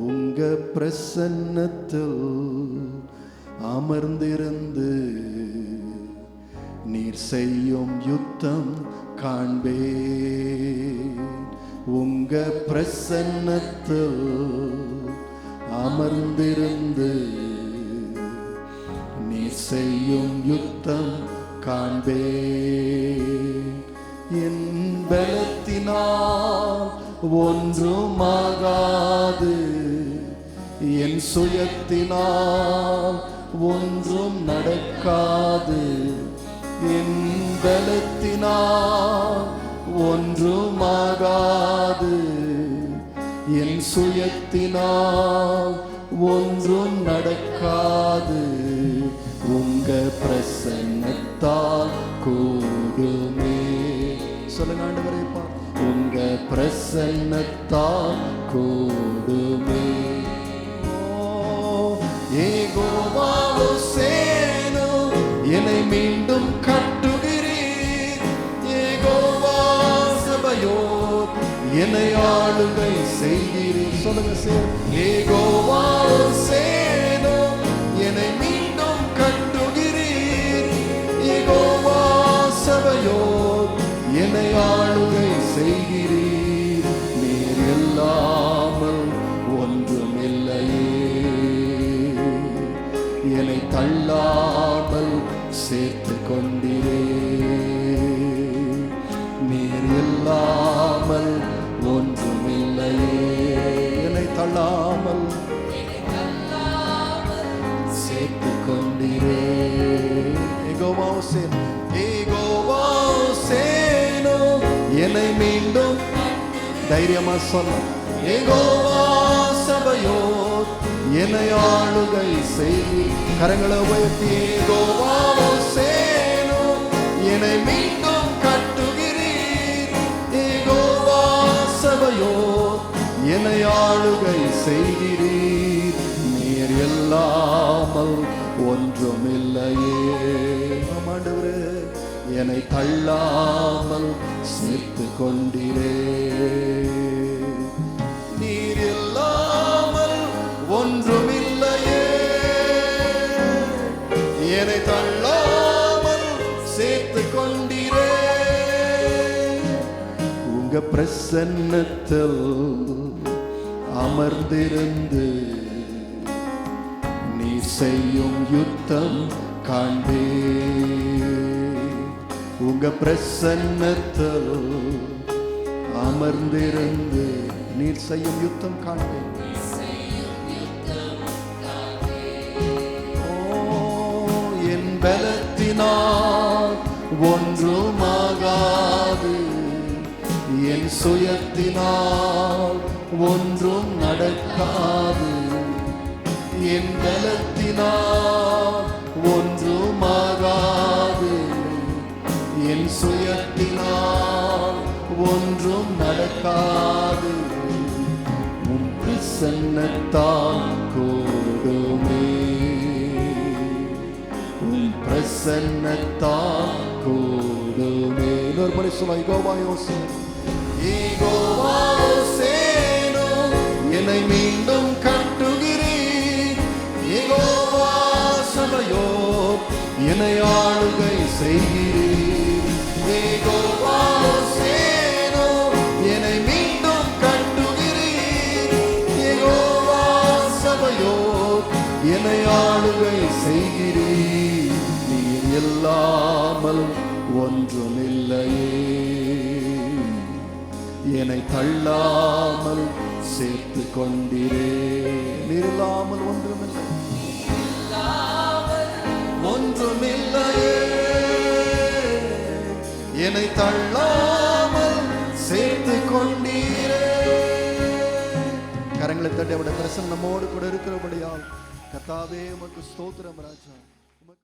உங்க பிரசன்னத்தில் அமர்ந்திருந்து நீர் செய்யும் யுத்தம் காண்பே உங்க பிரசன்னத்தில் அமர்ந்திருந்து நீர் செய்யும் யுத்தம் காண்பே என் பலத்தினால் ஒன்றுமாகாது என் சுயத்தினால் ஒன்றும் நடக்காது. என் பலத்தினால் ஒன்றுமாகாது. என் சுயத்தினால் ஒன்றும் நடக்காது. உங்க பிரசன்னத்தால் கூடுமே. சொல்லுங்க ஆண்டவரே உங்க பிரசன்னத்தால் கூடுமே. ஏகோவாவோ என்னை மீண்டும் கட்டுகிறீர். ஏகோவா என்னை ஆளுகை செய்கிறீர். சொல்லுங்க சேர். ஏகோவா என்னை மீண்டும் கட்டுகிறீர். ஏகோவா என்னை ஆளுகை செய்கிறீர். என்னை தள்ளாமல் சேர்த்து கொண்டிரே. நீர் இல்லாமல் ஒன்றுமில்லையே. என்னை தள்ளாமல் சேர்த்து கொண்டிரே. ஏகோவா சேன் ஏகோவா சேனோ என்னை மீண்டும் தைரியமா சொல்ல ஏகோவா சபையோ என்னை ஆளுகை செய் கரங்களை உயர்த்தி கோவாவோ சேனோ என்னை மீண்டும் கட்டுகிறீர். ஏகோவா சபையோ என்னை ஆளுகை செய்கிறீர். நீர் இல்லாமல் ஒன்றுமில்லையே. ஆமாண்டவரே என்னை தள்ளாமல் சேர்த்து கொண்டிரே. என்னை தள்ளாமல் சேர்த்து கொண்டிரே. உங்க பிரசன்னத்தில் அமர்ந்திருந்து நீ செய்யும் யுத்தம் காண்பே உங்க பிரசன்னத்தில் அமர்ந்திருந்து நீர் செய்யும் யுத்தம் காண்பேன் சுயத்தினால் ஒன்றுமாகாது என் சுயத்தினால் ஒன்றும் நடக்காது. என் பலத்தினால் ஒன்றுமாகாது என் சுயத்தினால் ஒன்றும் நடக்காது. உன் பிரசன்னத்தால் கூடுமே. உன் பிரசன்னத்தால் கூடுமே இன்னொரு முறை சொல்ல ஈகோவா யோசே ஈகோவா யோசேனோ என்னை மீண்டும் கட்டுகிறீர் ஈகோவா சபையோ என்னை ஆளுகை செய்கிறீர். ஈகோவா யோசேனோ என்னை மீண்டும் கட்டுகிறீர் யெகோவா சபையோ என்னை ஆளுகை செய்கிறீர் நீர் இல்லாமல் ஒன்றுமில்லையே. என்னை தள்ளாமல் சேர்த்து கொண்டிரே நீர் இல்லாமல் ஒன்றுமில்லை. ஒன்றுமில்லையே. என்னை தள்ளாமல் சேர்த்து கொண்டீரே கரங்களை தட்டி அவருடைய பிரசன்னமோடு கூட இருக்கிறபடியால் கத்தாவே உமக்கு ஸ்தோத்திரம் ராஜா.